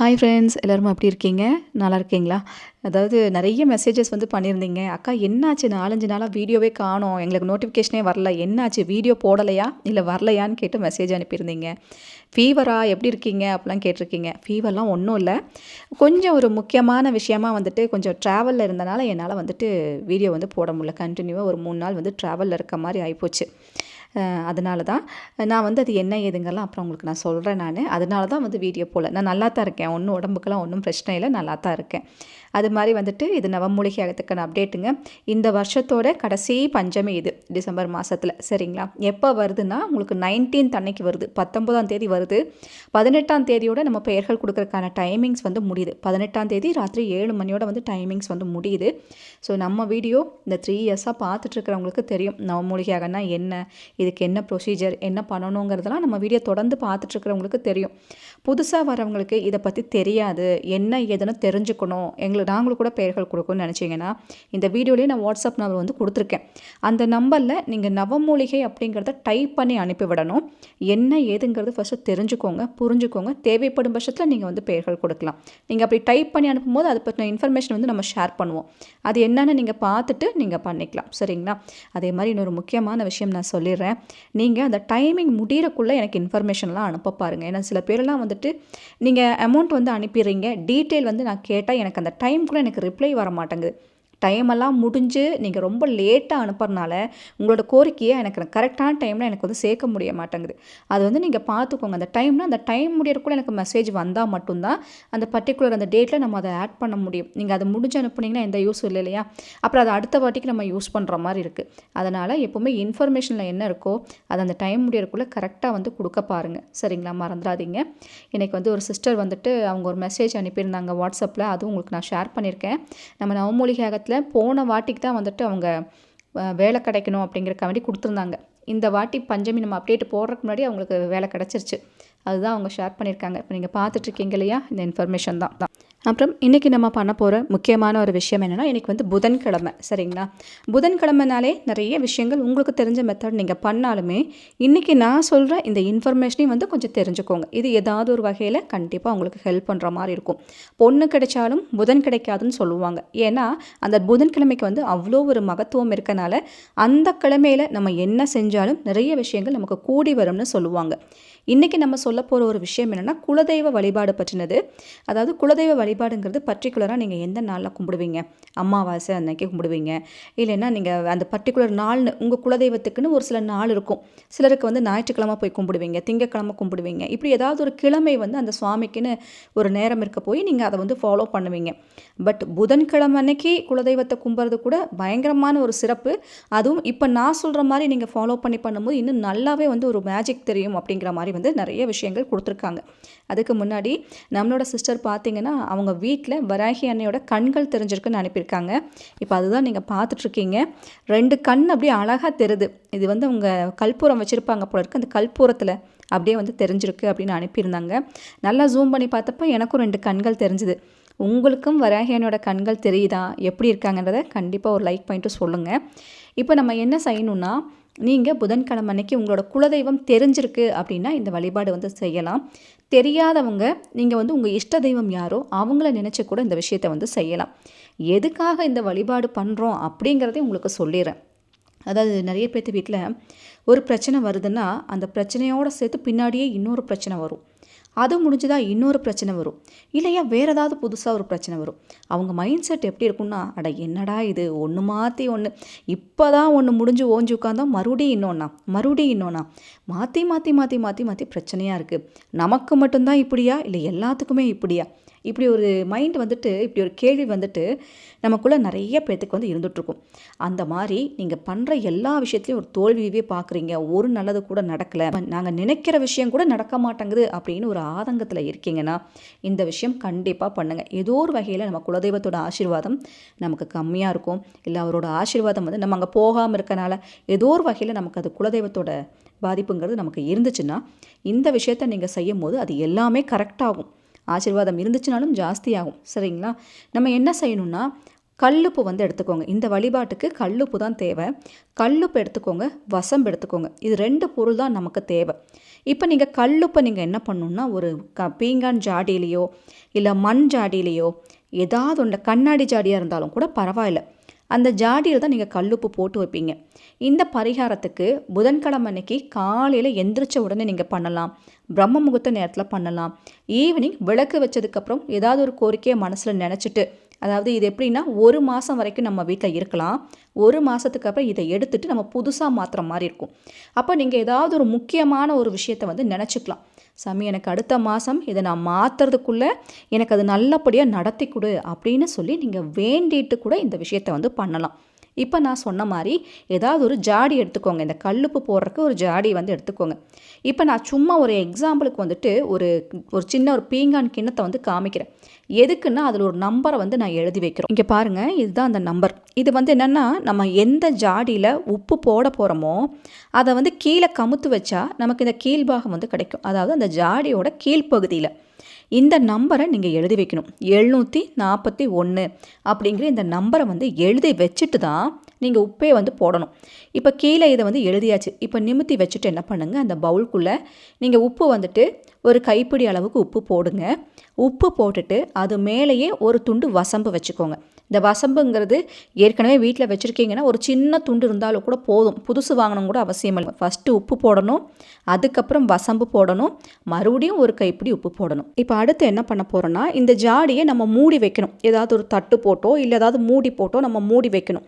Hi friends எல்லோரும் எப்படி இருக்கீங்க? நல்லா இருக்கீங்களா? அதாவது நிறைய மெசேஜஸ் வந்து பண்ணியிருந்தீங்க. அக்கா என்னாச்சு? நாலஞ்சு நாளாக வீடியோவே காணோம். எங்களுக்கு நோட்டிஃபிகேஷனே வரல. என்னாச்சு? வீடியோ போடலையா? இல்லை வரலையான்னு கேட்டு மெசேஜ் அனுப்பியிருந்தீங்க. ஃபீவரா எப்படி இருக்கீங்க? அப்படிலாம் கேட்டிருக்கீங்க. ஃபீவர்லாம் ஒன்றும் இல்லை. கொஞ்சம் ஒரு முக்கியமான விஷயமா வந்துட்டு கொஞ்சம் ட்ராவலில் இருந்தனால என்னால் வந்துட்டு வீடியோ வந்து போட முடியல. கண்டினியூவாக ஒரு மூணு நாள் வந்து ட்ராவலில் இருக்க மாதிரி ஆகிப்போச்சு அதனால தான் நான் வந்து அது என்ன ஏதுங்கெல்லாம் அப்புறம் உங்களுக்கு நான் சொல்கிறேன் நான். அதனால தான் வந்து வீடியோ போல். நான் நல்லா தான் இருக்கேன். ஒன்றும் உடம்புக்கெல்லாம் ஒன்றும் பிரச்சனை இல்லை. நல்லா தான் இருக்கேன். அது மாதிரி வந்துட்டு இது நவமூலிகை ஆகத்துக்கான அப்டேட்டுங்க. இந்த வருஷத்தோட கடைசி பஞ்சமி இது டிசம்பர் மாதத்தில் சரிங்களா? எப்போ வருதுன்னா உங்களுக்கு நைன்டீன்த் அன்னைக்கு வருது. பத்தொம்போதாம் தேதி வருது. பதினெட்டாம் தேதியோட நம்ம பெயர்கள் கொடுக்குறதுக்கான டைமிங்ஸ் வந்து முடியுது. பதினெட்டாம் தேதி ராத்திரி ஏழு மணியோட வந்து டைமிங்ஸ் வந்து முடியுது. ஸோ நம்ம வீடியோ இந்த த்ரீ இயர்ஸாக பார்த்துட்ருக்கிறவங்களுக்கு தெரியும். நவமூலிகையாகனா என்ன? இது இதுக்கு என்ன ப்ரொசீஜர் என்ன பண்ணணுங்கிறதெல்லாம் நம்ம வீடியோ தொடர்ந்து பார்த்துட்ருக்கிறவங்களுக்கு தெரியும். புதுசாக வரவங்களுக்கு இதை பற்றி தெரியாது. என்ன ஏதுன்னு தெரிஞ்சுக்கணும். எங்களுக்கு நாங்களும் கூட பெயர்கள் கொடுக்கணும்னு நினச்சிங்கன்னா இந்த வீடியோலேயே நான் வாட்ஸ்அப் நம்பர் வந்து கொடுத்துருக்கேன். அந்த நம்பரில் நீங்கள் நவமூலிகை அப்படிங்கிறத டைப் பண்ணி அனுப்பிவிடணும் என்ன ஏதுங்கிறது ஃபஸ்ட்டு தெரிஞ்சுக்கோங்க புரிஞ்சுக்கோங்க. தேவைப்படும் பட்சத்தில் நீங்கள் வந்து பெயர்கள் கொடுக்கலாம். நீங்கள் அப்படி டைப் பண்ணி அனுப்பும்போது அதை பற்றின இன்ஃபர்மேஷன் வந்து நம்ம ஷேர் பண்ணுவோம். அது என்னென்னு நீங்கள் பார்த்துட்டு நீங்கள் பண்ணிக்கலாம். சரிங்களா? அதே மாதிரி இன்னொரு முக்கியமான விஷயம் நான் சொல்லிடுறேன். நீங்கள் அந்த டைமிங் முடிகிறக்குள்ளே எனக்கு இன்ஃபர்மேஷன்லாம் அனுப்ப பாருங்கள் ஏன்னா சில பேரெல்லாம் வந்துட்டு நீங்கள் அமௌண்ட் வந்து அனுப்பிடுறீங்க. டீட்டெயில் வந்து நான் கேட்டால் எனக்கு அந்த டைம்குள்ளே எனக்கு ரிப்ளை வர மாட்டேங்குது. டைமெல்லாம் முடிஞ்சு நீங்கள் ரொம்ப லேட்டாக அனுப்புறனால உங்களோட கோரிக்கையை எனக்கு கரெக்டான டைமில் எனக்கு வந்து சேர்க்க முடிய மாட்டேங்குது. அது வந்து நீங்கள் பார்த்துக்கோங்க அந்த டைம்னா அந்த டைம் முடியறக்குள்ள எனக்கு மெசேஜ் வந்தால் மட்டும்தான் அந்த பர்டிகுலர் அந்த டேட்டில் நம்ம அதை ஆட் பண்ண முடியும். நீங்கள் அதை முடிஞ்சு அனுப்புனீங்கன்னா எந்த யூஸ் இல்லை இல்லையா? அப்புறம் அதை அடுத்த வாட்டிக்கு நம்ம யூஸ் பண்ணுற மாதிரி இருக்குது அதனால் எப்போவுமே இன்ஃபர்மேஷனில் என்ன இருக்கோ அது அந்த டைம் முடியறக்குள்ளே கரெக்டாக வந்து கொடுக்க பாருங்கள் சரிங்களா? மறந்துடாதீங்க. இன்றைக்கி வந்து ஒரு சிஸ்டர் வந்துட்டு அவங்க ஒரு மெசேஜ் அனுப்பியிருந்தாங்க வாட்ஸ்அப்பில் அதுவும் உங்களுக்கு நான் ஷேர் பண்ணியிருக்கேன். நம்ம நவமூலிகாகத்தில் நேரத்தில் போன வாட்டிக்கு தான் வந்துட்டு அவங்க வேலை கிடைக்கணும் அப்படிங்கிறக்காண்டி கொடுத்துருந்தாங்க. இந்த வாட்டி பஞ்சமி நம்ம அப்டேட் போடுறதுக்கு முன்னாடி அவங்களுக்கு வேலை கிடச்சிருச்சு. அதுதான் அவங்க ஷேர் பண்ணியிருக்காங்க. இப்போ நீங்கள் பார்த்துட்ருக்கீங்க இல்லையா? இந்த இன்ஃபர்மேஷன் தான். அப்புறம் இன்றைக்கி நம்ம பண்ண போகிற முக்கியமான ஒரு விஷயம் என்னென்னா இன்றைக்கி வந்து புதன்கிழமை. சரிங்களா? புதன்கிழமைனாலே நிறைய விஷயங்கள் உங்களுக்கு தெரிஞ்ச மெத்தட் நீங்கள் பண்ணாலுமே இன்றைக்கி நான் சொல்கிற இந்த இன்ஃபர்மேஷனையும் வந்து கொஞ்சம் தெரிஞ்சுக்கோங்க. இது ஏதாவது ஒரு வகையில் கண்டிப்பாக உங்களுக்கு ஹெல்ப் பண்ணுற மாதிரி இருக்கும். பொண்ணு கிடைச்சாலும் புதன் கிடைக்காதுன்னு சொல்லுவாங்க. ஏன்னா அந்த புதன்கிழமைக்கு வந்து அவ்வளோ ஒரு மகத்துவம் இருக்கனால அந்த கிழமையில் நம்ம என்ன செஞ்சாலும் நிறைய விஷயங்கள் நமக்கு கூடி வரும்னு சொல்லுவாங்க. இன்றைக்கி நம்ம சொல்ல போகிற ஒரு விஷயம் என்னென்னா குலதெய்வ வழிபாடு பற்றினது. அதாவது குலதெய்வ வழிபாடுங்கிறது பர்டிகுலராக நீங்கள் எந்த நாளில் கும்பிடுவீங்க? அமாவாசை அன்னைக்கு கும்பிடுவீங்க. இல்லைன்னா நீங்கள் அந்த பர்டிகுலர் நாள்னு உங்கள் குலதெய்வத்துக்குன்னு ஒரு சில நாள் இருக்கும். சிலருக்கு வந்து ஞாயிற்றுக்கிழமை போய் கும்பிடுவீங்க திங்கக்கிழமை கும்பிடுவீங்க. இப்படி ஏதாவது ஒரு கிழமை வந்து அந்த சுவாமிக்குன்னு ஒரு நேரம் இருக்க போய் நீங்கள் அதை வந்து ஃபாலோ பண்ணுவீங்க. பட் புதன்கிழமை அன்னைக்கு குலதெய்வத்தை கும்புறது கூட பயங்கரமான ஒரு சிறப்பு. அதுவும் இப்போ நான் சொல்கிற மாதிரி நீங்கள் ஃபாலோ பண்ணி பண்ணும்போது இன்னும் நல்லாவே வந்து ஒரு மேஜிக் தெரியும் அப்படிங்கிற மாதிரி வந்து நிறைய விஷயங்கள் கொடுத்துருக்காங்க. அதுக்கு முன்னாடி நம்மளோட சிஸ்டர் பார்த்தீங்கன்னா அவங்க வீட்டில் வராகி அன்னையோட கண்கள் தெரிஞ்சிருக்குன்னு அனுப்பியிருக்காங்க. இப்போ அதுதான் நீங்கள் பார்த்துட்ருக்கீங்க. ரெண்டு கண் அப்படியே அழகாக தெருது. இது வந்து அவங்க கல்பூரம் வச்சுருப்பாங்க போல இருக்குது அந்த கல்பூரத்தில் அப்படியே வந்து தெரிஞ்சிருக்கு அப்படின்னு அனுப்பியிருந்தாங்க. நல்லா ஜூம் பண்ணி பார்த்தப்ப எனக்கும் ரெண்டு கண்கள் தெரிஞ்சுது. உங்களுக்கும் வராகியனோட கண்கள் தெரியுதா? எப்படி இருக்காங்கன்றதை கண்டிப்பாக ஒரு லைக் பண்ணிட்டு சொல்லுங்கள் இப்போ நம்ம என்ன செய்யணும்னா நீங்கள் புதன்கிழமை அன்னைக்கு உங்களோட குலதெய்வம் தெரிஞ்சிருக்கு அப்படின்னா இந்த வழிபாடு வந்து செய்யலாம். தெரியாதவங்க நீங்கள் வந்து உங்கள் இஷ்ட தெய்வம் யாரோ அவங்கள நினச்சி கூட இந்த விஷயத்தை வந்து செய்யலாம். எதுக்காக இந்த வழிபாடு பண்ணுறோம் அப்படிங்கிறதையும் உங்களுக்கு சொல்லிடுறேன் அதாவது நிறைய பேர்த்து வீட்டில் ஒரு பிரச்சனை வருதுன்னா அந்த பிரச்சனையோடு சேர்த்து பின்னாடியே இன்னொரு பிரச்சனை வரும். அது முடிஞ்சுதான் இன்னொரு பிரச்சனை வரும். இல்லையா வேறு ஏதாவது புதுசாக ஒரு பிரச்சனை வரும். அவங்க மைண்ட் செட் எப்படி இருக்கும்னா அட என்னடா இது ஒன்று மாற்றி ஒன்று இப்போ தான் ஒன்று முடிஞ்சு ஓஞ்சி உட்காந்தா மறுபடியும் இன்னொன்னா மறுபடியும் இன்னொன்னா. மாற்றி மாற்றி மாற்றி மாற்றி மாற்றி பிரச்சனையாக இருக்குது நமக்கு மட்டும்தான் இப்படியா? இல்லை எல்லாத்துக்குமே இப்படியா? இப்படி ஒரு மைண்ட் வந்துட்டு இப்படி ஒரு கேள்வி வந்துட்டு நமக்குள்ளே நிறைய பேர்த்துக்கு வந்து இருந்துகிட்ருக்கும் அந்த மாதிரி நீங்கள் பண்ணுற எல்லா விஷயத்துலையும் ஒரு தோல்வியவே பார்க்குறீங்க ஒரு நல்லது கூட நடக்கலை. நாங்கள் நினைக்கிற விஷயம் கூட நடக்க மாட்டேங்குது அப்படின்னு ஒரு ஆதங்கத்தில் இருக்கீங்கன்னா இந்த விஷயம் கண்டிப்பாக பண்ணுங்கள் ஏதோ ஒரு வகையில் நம்ம குலதெய்வத்தோட ஆசீர்வாதம் நமக்கு கம்மியாக இருக்கும். இல்லை அவரோட ஆசீர்வாதம் வந்து நம்ம அங்கே போகாமல் இருக்கனால ஏதோ ஒரு வகையில் நமக்கு அது குலதெய்வத்தோட பாதிப்புங்கிறது நமக்கு இருந்துச்சுன்னா இந்த விஷயத்த நீங்கள் செய்யும் போது அது எல்லாமே கரெக்டாகும் ஆசீர்வாதம் இருந்துச்சுனாலும் ஜாஸ்தியாகும். சரிங்களா? நம்ம என்ன செய்யணும்னா கல்லுப்பு வந்து எடுத்துக்கோங்க. இந்த வழிபாட்டுக்கு கல்லுப்பு தான் தேவை. கல்லுப்பு எடுத்துக்கோங்க வசம்பு எடுத்துக்கோங்க. இது ரெண்டு பொருள் தான் நமக்கு தேவை. இப்போ நீங்கள் கல்லுப்பை நீங்கள் என்ன பண்ணணுன்னா ஒரு க பீங்கான் ஜாடியிலையோ இல்லை மண் ஜாடியிலையோ ஏதாவது ஒன்று கண்ணாடி ஜாடியாக இருந்தாலும் கூட பரவாயில்ல. அந்த ஜாடியில் தான் நீங்கள் கல்லுப்பு போட்டு வைப்பீங்க. இந்த பரிகாரத்துக்கு புதன்கிழமை அன்னைக்கு காலையில் எந்திரிச்ச உடனே நீங்கள் பண்ணலாம். பிரம்ம முகூர்த்த நேரத்தில் பண்ணலாம். ஈவினிங் விளக்கு வச்சதுக்கப்புறம் ஏதாவது ஒரு கோரிக்கையை மனசில் நினச்சிட்டு அதாவது இது எப்படின்னா ஒரு மாதம் வரைக்கும் நம்ம வீட்டில் இருக்கலாம். ஒரு மாதத்துக்கு அப்புறம் இதை எடுத்துகிட்டு நம்ம புதுசாக மாற்றுற மாதிரி இருக்கும். அப்போ நீங்கள் ஏதாவது ஒரு முக்கியமான ஒரு விஷயத்தை வந்து நினச்சிக்கலாம். சாமி எனக்கு அடுத்த மாதம் இதை நான் மாற்றுறதுக்குள்ளே எனக்கு அது நல்லபடியாக நடத்தி கொடு அப்படின்னு சொல்லி நீங்கள் வேண்டிட்டு கூட இந்த விஷயத்தை வந்து பண்ணலாம். இப்போ நான் சொன்ன மாதிரி ஏதாவது ஒரு ஜாடி எடுத்துக்கோங்க. இந்த கல்லுப்பு போடுறதுக்கு ஒரு ஜாடி வந்து எடுத்துக்கோங்க. இப்போ நான் சும்மா ஒரு எக்ஸாம்பிளுக்கு வந்துட்டு ஒரு ஒரு சின்ன ஒரு பீங்கான் கிண்ணத்தை வந்து காமிக்கிறேன். எதுக்குன்னா அதில் ஒரு நம்பரை வந்து நான் எழுதி வைக்கிறோம். இங்கே பாருங்கள் இதுதான் அந்த நம்பர். இது வந்து என்னென்னா நம்ம எந்த ஜாடியில் உப்பு போட போகிறோமோ அதை வந்து கீழே கமுத்து வச்சா நமக்கு இந்த கீழ்பாகம் வந்து கிடைக்கும். அதாவது அந்த ஜாடியோட கீழ்ப்பகுதியில். இந்த நம்பரை நீங்கள் எழுதி வைக்கணும். எழுநூற்றி நாற்பத்தி ஒன்று அப்படிங்கிற இந்த நம்பரை வந்து எழுதி வச்சுட்டு தான் நீங்கள் உப்பே வந்து போடணும். இப்போ கீழே இதை வந்து எழுதியாச்சு. இப்போ நிமித்தி வச்சுட்டு என்ன பண்ணுங்கள் அந்த பவுல்குள்ளே நீங்கள் உப்பு வந்துட்டு ஒரு கைப்பிடி அளவுக்கு உப்பு போடுங்க. உப்பு போட்டுட்டு அது மேலேயே ஒரு துண்டு வசம்பு வச்சுக்கோங்க. இந்த வசம்புங்கிறது ஏற்கனவே வீட்டில் வச்சுருக்கீங்கன்னா ஒரு சின்ன துண்டு இருந்தாலும் கூட போதும். புதுசு வாங்கணும் கூட அவசியம் இல்லை. ஃபஸ்ட்டு உப்பு போடணும். அதுக்கப்புறம் வசம்பு போடணும். மறுபடியும் ஒரு கைப்பிடி உப்பு போடணும். இப்போ அடுத்து என்ன பண்ண போகிறோன்னா இந்த ஜாடியை நம்ம மூடி வைக்கணும். ஏதாவது ஒரு தட்டு போட்டோ இல்லை ஏதாவது மூடி போட்டோ நம்ம மூடி வைக்கணும்.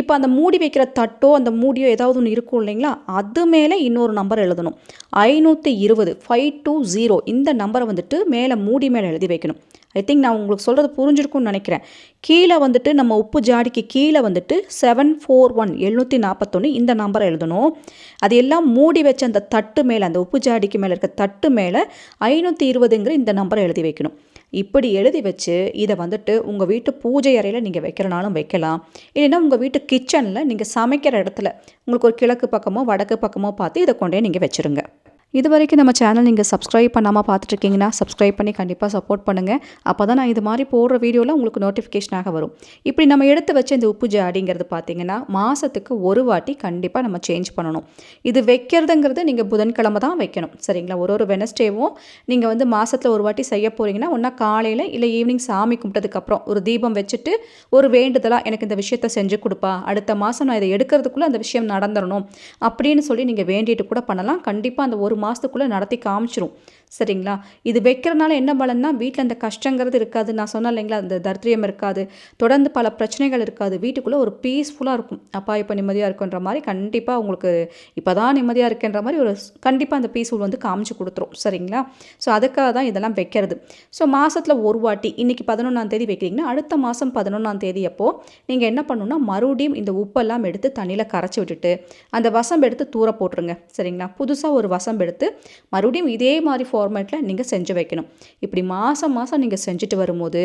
இப்போ அந்த மூடி வைக்கிற தட்டோ அந்த மூடியோ ஏதாவது ஒன்று இருக்கும் இல்லைங்களா? அது மேலே இன்னொரு நம்பர் எழுதணும். ஐநூற்றி இருபது ஃபைவ் டூ ஜீரோ இந்த நம்பரை வந்துட்டு மேலே மூடி மேலே எழுதி வைக்கணும். ஐ திங்க் நான் உங்களுக்கு சொல்கிறது புரிஞ்சிருக்கும்னு நினைக்கிறேன். கீழே வந்துட்டு நம்ம உப்பு ஜாடிக்கு கீழே வந்துட்டு செவன் ஃபோர் ஒன் எழுநூற்றி நாற்பத்தொன்று இந்த நம்பரை எழுதணும். அது எல்லாம் மூடி வச்ச அந்த தட்டு மேலே அந்த உப்பு ஜாடிக்கு மேலே இருக்க தட்டு மேலே ஐநூற்றி இருபதுங்கிற இந்த நம்பரை எழுதி வைக்கணும். இப்படி எழுதி வச்சு இதை வந்துட்டு உங்கள் வீட்டு பூஜை அறையில் நீங்கள் வைக்கிறனாலும் வைக்கலாம். இல்லைன்னா உங்கள் வீட்டு கிச்சனில் நீங்கள் சமைக்கிற இடத்துல உங்களுக்கு ஒரு கிழக்கு பக்கமோ வடக்கு பக்கமோ பார்த்து இதை கொண்டே நீங்கள் வச்சுருங்க. இது வரைக்கும் நம்ம சேனல் நீங்கள் சப்ஸ்கிரைப் பண்ணாமல் பார்த்துட்ருக்கீங்கன்னா சப்ஸ்கிரைப் பண்ணி கண்டிப்பாக சப்போர்ட் பண்ணுங்கள் அப்போ தான் நான் இது மாதிரி போடுற வீடியோவில் உங்களுக்கு நோட்டிஃபிகேஷனாக வரும். இப்படி நம்ம எடுத்து வச்ச இந்த உப்பு ஜாடிங்கிறது பார்த்தீங்கன்னா மாதத்துக்கு ஒரு வாட்டி கண்டிப்பாக நம்ம சேஞ்ச் பண்ணணும். இது வைக்கிறதுங்கிறது நீங்கள் புதன்கிழமை தான் வைக்கணும். சரிங்களா? ஒரு ஒரு வெனஸ்டேவும் நீங்கள் வந்து மாதத்தில் ஒரு வாட்டி செய்ய போகிறீங்கன்னா ஒன்றா காலையில் இல்லை ஈவினிங் சாமி கும்பிட்டதுக்கப்புறம் ஒரு தீபம் வச்சுட்டு ஒரு வேண்டுதலாக எனக்கு இந்த விஷயத்த செஞ்சு கொடுப்பா. அடுத்த மாதம் நான் இதை எடுக்கிறதுக்குள்ளே அந்த விஷயம் நடந்துடணும் அப்படின்னு சொல்லி நீங்கள் வேண்டிட்டு கூட பண்ணலாம். கண்டிப்பாக அந்த ஒரு மாதத்துக்குள்ளே நடத்தி காமிச்சிரும். சரிங்களா? இது வைக்கிறனால என்ன பலன்னா வீட்டில் அந்த கஷ்டங்கிறது இருக்காது. நான் சொன்னேன் இல்லைங்களா? அந்த தரித்திரியம் இருக்காது. தொடர்ந்து பல பிரச்சனைகள் இருக்காது. வீட்டுக்குள்ளே ஒரு பீஸ்ஃபுல்லாக இருக்கும். அப்பா இப்போ நிம்மதியாக இருக்குன்ற மாதிரி கண்டிப்பாக உங்களுக்கு இப்போ தான் நிம்மதியாக இருக்குன்ற மாதிரி ஒரு கண்டிப்பாக அந்த பீஸ்ஃபுல் வந்து காமிச்சு கொடுத்துரும். சரிங்களா? ஸோ அதுக்காக தான் இதெல்லாம் வைக்கிறது. ஸோ மாதத்தில் ஒரு வாட்டி இன்றைக்கி பதினொன்றாம் தேதி வைக்கிறீங்கன்னா அடுத்த மாதம் பதினொன்றாம் தேதி அப்போது நீங்கள் என்ன பண்ணணும்னா மறுபடியும் இந்த உப்பெல்லாம் எடுத்து தண்ணியில் கரைச்சி விட்டுட்டு அந்த வசம் எடுத்து தூர போட்டுருங்க. சரிங்களா? புதுசாக ஒரு வசம் எடுத்து மறுபடியும் இதே மாதிரி ஃபார்மேட்டில் நீங்கள் செஞ்சு வைக்கணும். இப்படி மாதம் மாதம் நீங்கள் செஞ்சுட்டு வரும்போது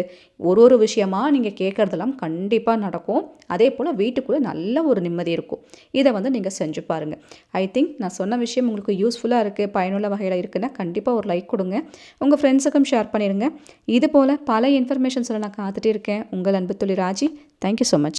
ஒரு ஒரு விஷயமாக நீங்கள் கேட்குறதெல்லாம் கண்டிப்பாக நடக்கும். அதே போல் வீட்டுக்குள்ளே நல்ல ஒரு நிம்மதி இருக்கும். இதை வந்து நீங்கள் செஞ்சு பாருங்கள் ஐ திங்க் நான் சொன்ன விஷயம் உங்களுக்கு யூஸ்ஃபுல்லாக இருக்குது பயனுள்ள வகையில் இருக்குன்னா கண்டிப்பாக ஒரு லைக் கொடுங்க. உங்கள் ஃப்ரெண்ட்ஸுக்கும் ஷேர் பண்ணிடுங்க இது போல் பல இன்ஃபர்மேஷன்ஸில் நான் காத்துட்டு இருக்கேன். உங்கள் அன்பு தொழில் ராஜி. Thank you so much